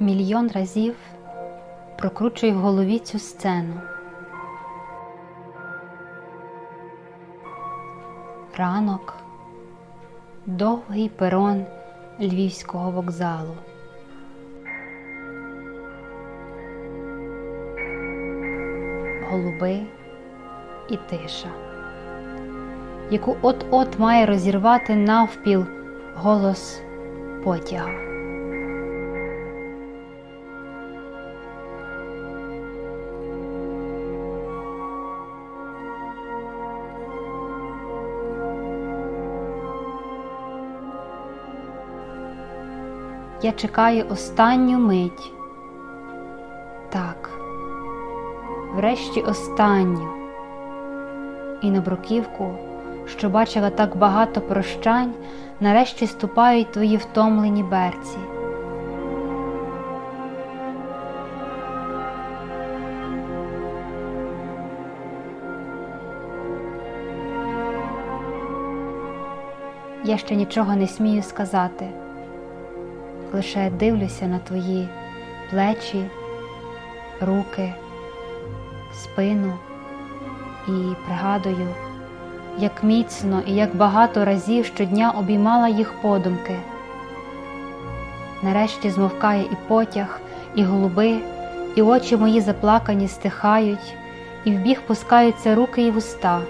Мільйон разів прокручую в голові цю сцену. Ранок, довгий перон львівського вокзалу. Голуби і тиша, яку от-от має розірвати навпіл голос потяга. Я чекаю останню мить. Так, врешті останню. І на бруківку, що бачила так багато прощань, нарешті ступають твої втомлені берці. Я ще нічого не смію сказати лише дивлюся на твої плечі, руки, спину і пригадую, як міцно і як багато разів щодня обіймала їх подумки. Нарешті змовкає і потяг, і голуби, і очі мої заплакані стихають, і в біг пускаються руки і вуста.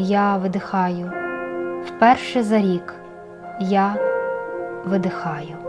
Я видихаю. Вперше за рік я видихаю.